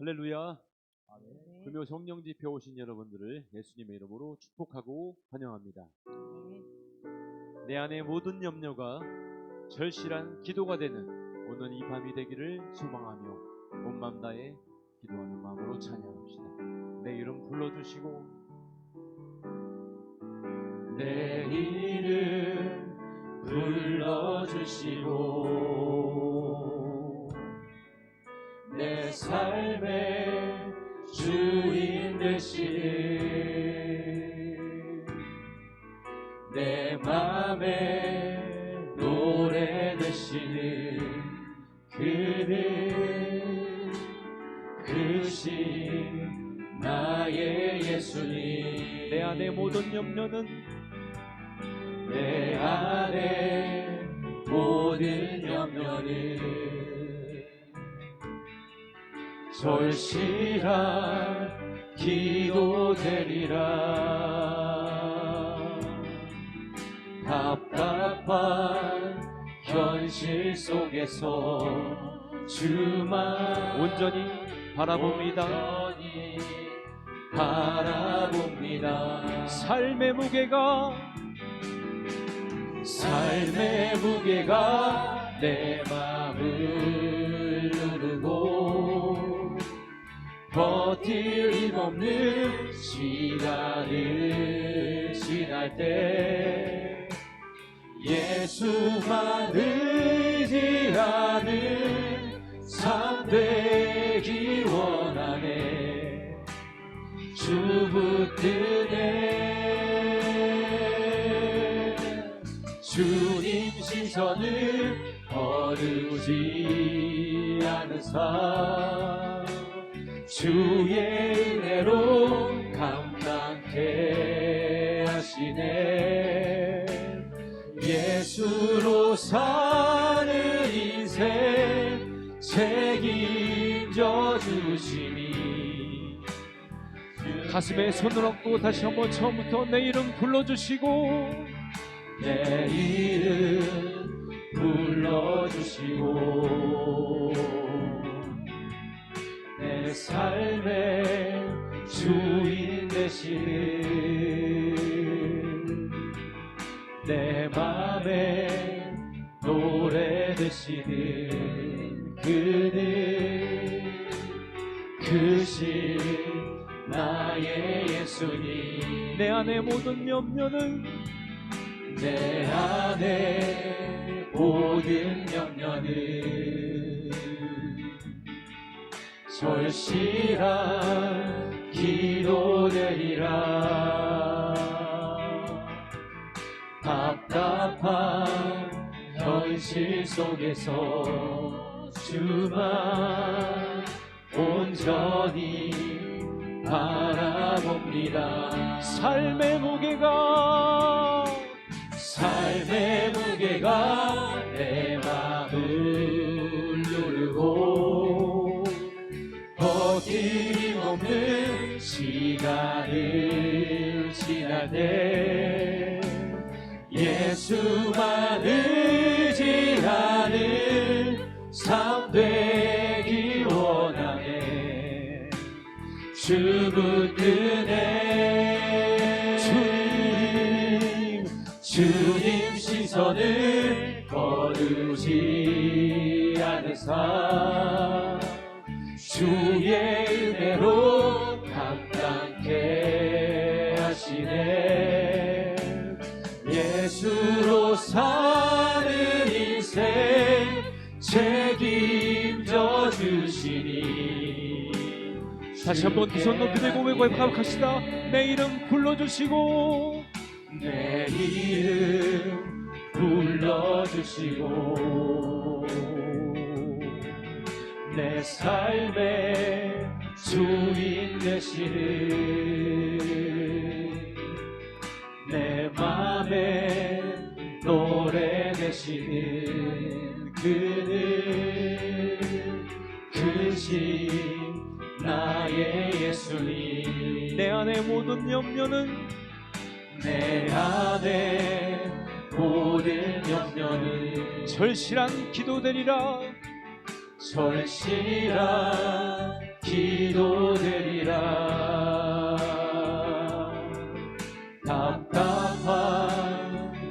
할렐루야. 네. 금요 성령 집회 오신 여러분들을 예수님의 이름으로 축복하고 환영합니다. 내 안의 모든 염려가 절실한 기도가 되는 오늘 이 밤이 되기를 소망하며 온맘 다해 기도하는 마음으로 찬양합시다. 내 이름 불러주시고 내 이름 불러주시고 내 삶의 주인 되시는 내 맘에 노래 되시는 그는 그신 나의 예수님. 내 안의 모든 염려는 내 안에 모든 염려는 절실한 기도 되리라 답답한 현실 속에서 주만 온전히 바라봅니다. 온전히 바라봅니다 삶의 무게가 삶의 무게가 내 마음을 누르고 버틸 힘 없는 시간을 지날 때 예수만 의지하는 삶 되기 원하네. 주 붙드네 주님 시선을 거르지 않은 삶 주의 은혜로 감당케 하시네. 예수로 사는 인생 책임져 주시니. 가슴에 손을 얹고 다시 한번 처음부터 내 이름 불러주시고 내 이름 불러주시고 내 삶의 주인 되시는 내 맘에 노래 되시는 그는 그신 나의 예수님. 내 안의 모든 염려는 내 안에 모든 염려는 절실한 기도되리라. 답답한 현실 속에서 주만 온전히 바라봅니다. 삶의 무게가 삶의 무게가 내 지날 때 예수만 의지하는 삶 되기 원하네. 주 붙드네. 주님 주님 시선을 거르지 않은 삶. 주 다시 한번 두 손 높이 들고 고백합시다. 내 이름 불러주시고. 내 이름 불러주시고. 내 삶의 주인 되시는 내 맘에 노래 되시는 그는 그신 나의 예수님. 내 안에 모든 염려는 내 안에 모든 염려는 절실한 기도되리라. 절실한 기도되리라. 답답한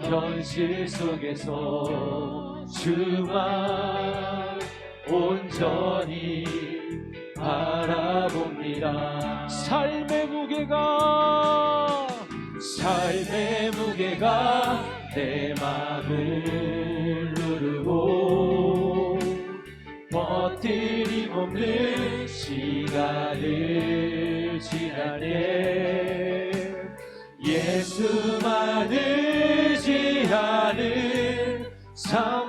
현실 속에서 주만 온전히 바라봅니다. 삶의 무게가 삶의 무게가 내 마음을 누르고 버티림 없는 시간을 지나네 예수만 의지하는 삶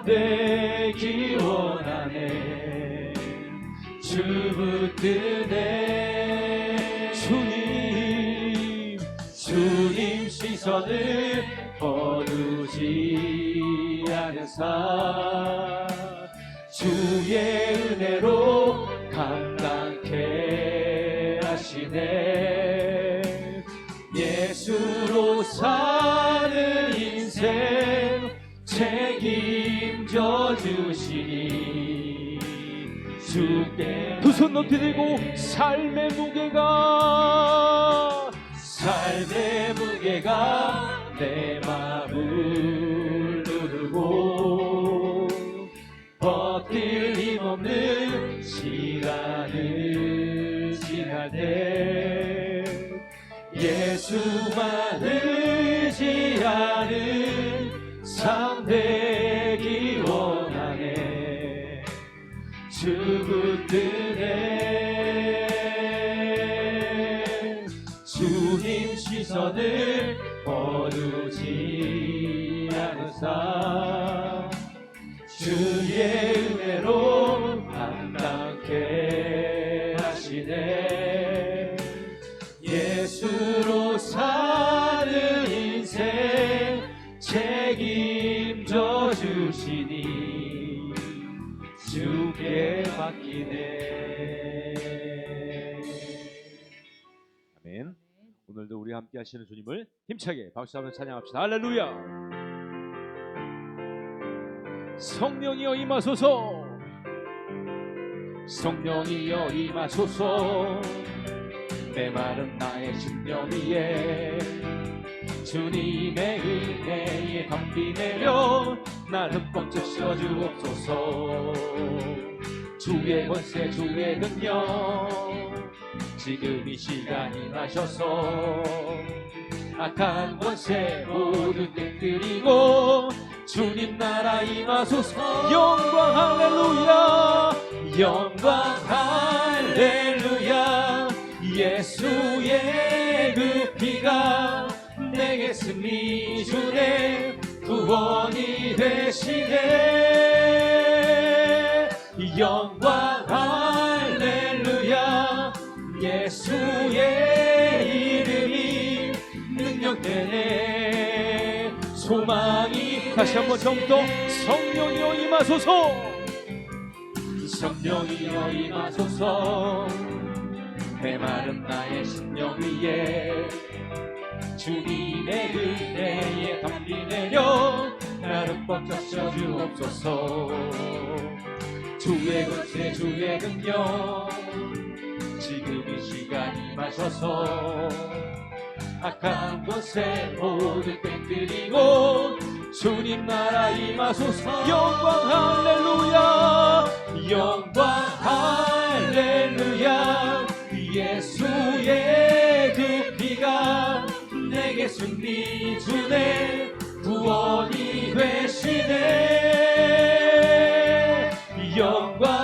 붙드네. 주님 주님 시선을 거두지 않으사. 주의 은혜로 감당케 하시네. 예수로 사는 인생 책임져 주시니 주께 두손 높이 들고 삶의 무게가 삶의 무게가 내 마음을 누르고 버틸 힘없는 시간을 지나네 예수만 의지하는 삶되 선을 거두지 않으사. 주의 은혜로 감당케 하시네. 예수로 사는 인생 책임져 주시니 주께 맡기네 우리 함께 하시는 주님을 힘차게 박수하며 찬양합시다. 할렐루야. 성령이여 임하소서. 성령이여 임하소서 내 마른 나의 심령 위에 주님의 은혜에 덤비 내려 나를 흠뻑 적셔주옵소서 주의 권세 주의 능력 지금 이 시간이 나셔서 악한 권세 모두 깨뜨리고 주님 나라 임하소서. 영광 할렐루야. 영광 할렐루야. 예수의 그 피가 내게 승리 주네. 구원이 되시네. 영광 할렐루야 예수의 이름이 능력되네. 소망이 다시 한번 처음부터 성령이여 임하소서. 성령이여 임하소서. 내 마른 나의 심령 위에 주님의 은혜에 담비 내려 나를 꽉 잡혀 주옵소서. 주의 권세 주의 능력 시간 임하셔서 악한 것에 모두 깨뜨리고 주님 나라 임하소서. 영광 할렐루야. 영광 할렐루야. 예수의 그 피가 내게 승리 주네. 구원이 되시네. 영광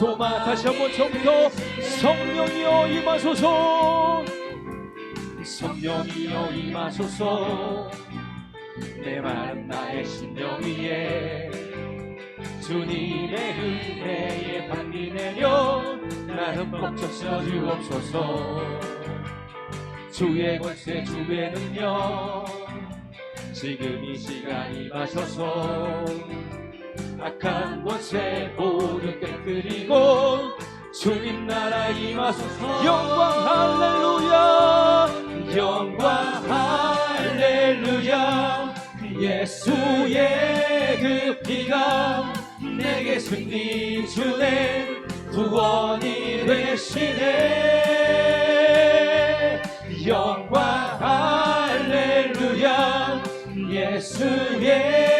소망 다시 한번 처음부터 성령이여 임하소서. 성령이여 임하소서 내 마음 나의 심령 위에 주님의 은혜에 담비 내려 꼭 적셔 주옵소서 주의 권세 주의 능력 지금 이 시간 임하셔서 악한 권세 모두 깨뜨리고 주님 나라 임하소서. 영광 할렐루야. 영광 할렐루야. 예수의 그 피가 내게 승리 주네. 구원이 되시네. 영광 할렐루야. 예수의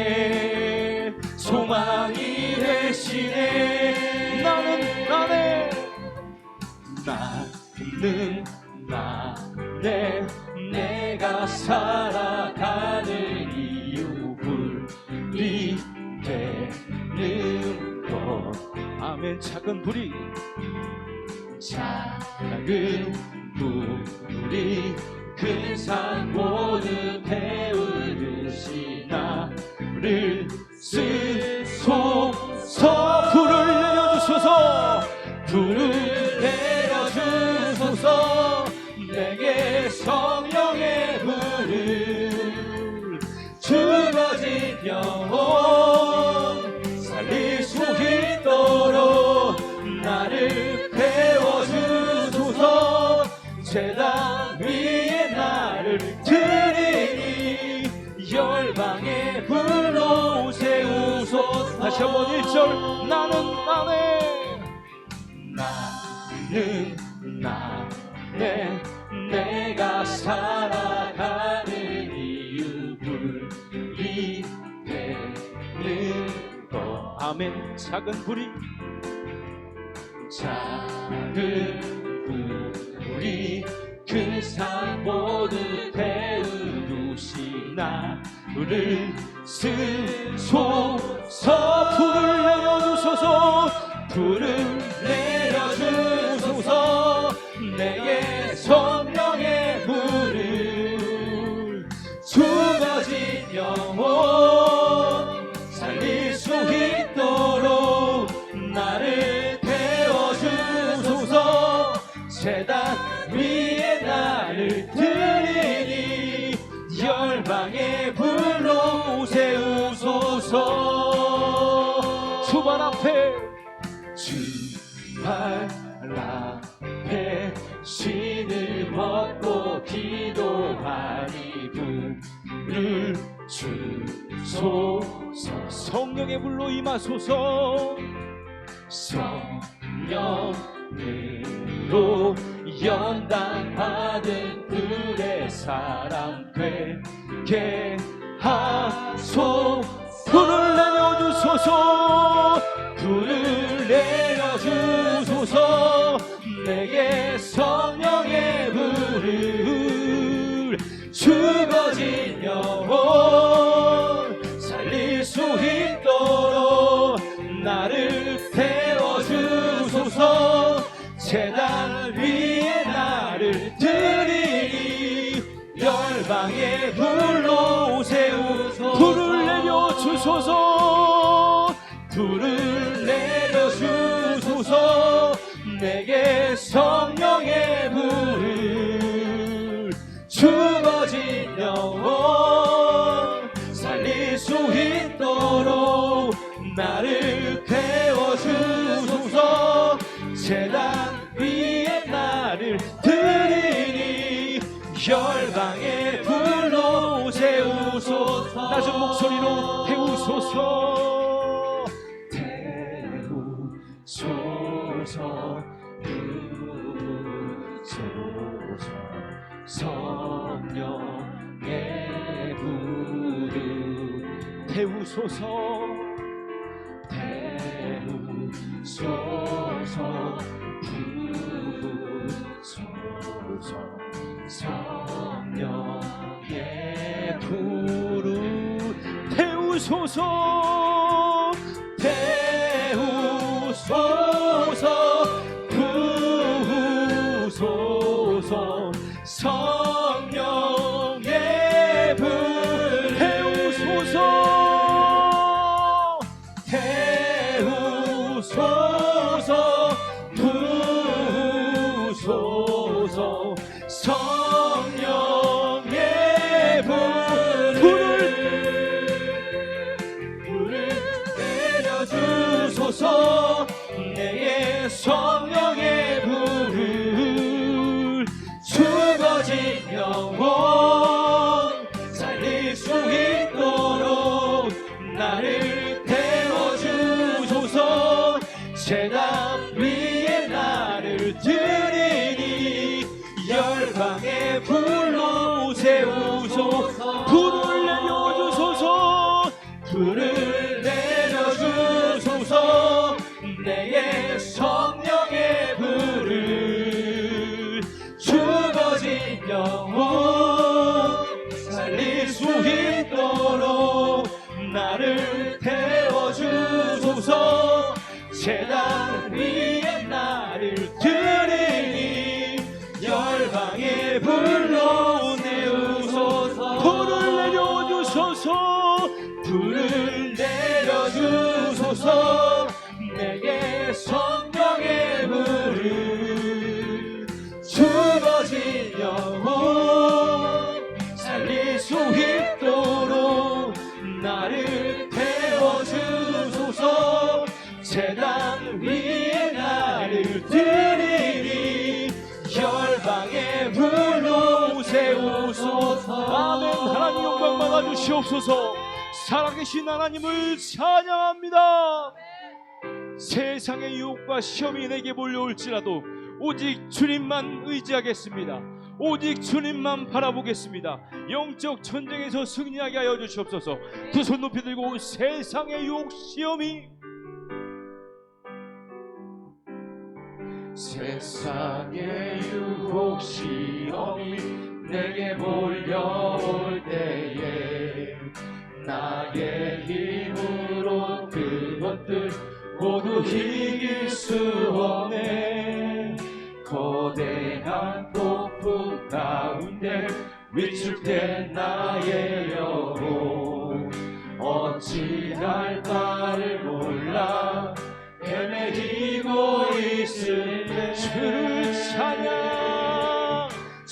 나는 나네 내가 살아가는 이유 불이 되는 것. 아멘. 작은 불이. 작은 불이 큰산모 다시 한번 1절 나는 나네. 나는 나네. 내가 살아가는 이유 불이 되는 것 아멘. 작은 불이. 작은 불이 큰산 모두 태우듯이 나를 쓰소서 불을 내려주소서. 불을 내려주소서. 내게 성령의 불로 임하소서. 성령으로 연단 받은 불의 사람 되게 하소 불을 내려주소서 주소서. 불을 소서 성령의 불을 태우소서 태우소서 부소서 성령의 불을 태우소서 Oh. 주시옵소서. 살아계신 하나님을 찬양합니다. 세상의 유혹과 시험이 내게 몰려올지라도 오직 주님만 의지하겠습니다. 오직 주님만 바라보겠습니다. 영적 전쟁에서 승리하게 하여 주시옵소서. 두 손 높이 들고 세상의 유혹 시험이. 세상의 유혹 시험이 내게 몰려올 때에 나의 힘으로 그것들 모두 이길 수 없네. 거대한 폭풍 가운데 위축된 나의 영혼. 어찌할까를 몰라. 헤매이고 있을 때 주를 찬양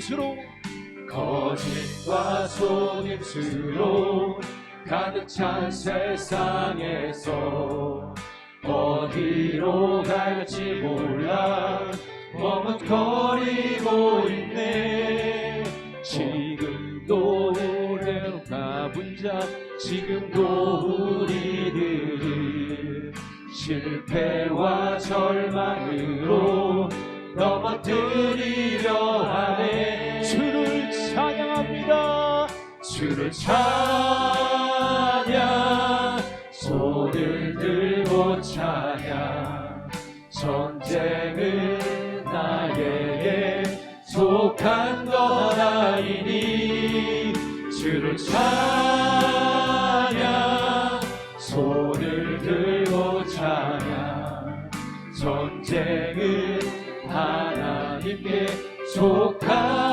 속임수로. 거짓과 속임수로 가득 찬 세상에서 어디로 갈지 몰라. 머뭇거리고 있네. 지금도 우리는 가본 자 지금도 우리들을 실패와 절망으로 넘어뜨리려 하네 주를 찬양 손을 들고 찬양 전쟁은 나에게 속한 것 아니니 주를 찬양 손을 들고 찬양 전쟁은 하나님께 속한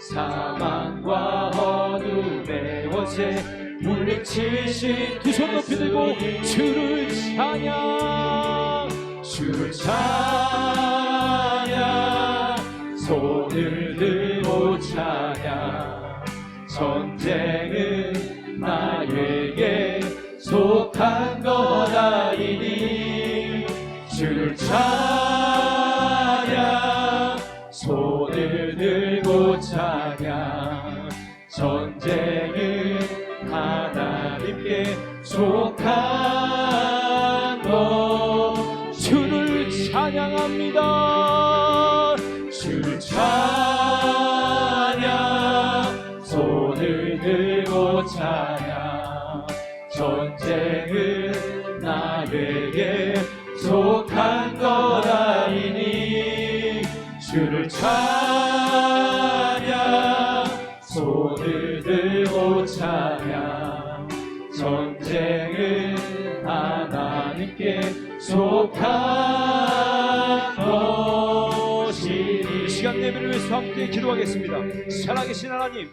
사망과 어둠의 원세 물리치신 두 손 높이 들고. 주를 찬양 주를 찬양 손을 들고 찬양 전쟁은 나에게 속한 것 아니니 주를 찬양 찬양합니다. 주를 찬 함께 기도하겠습니다. 살아계신 하나님,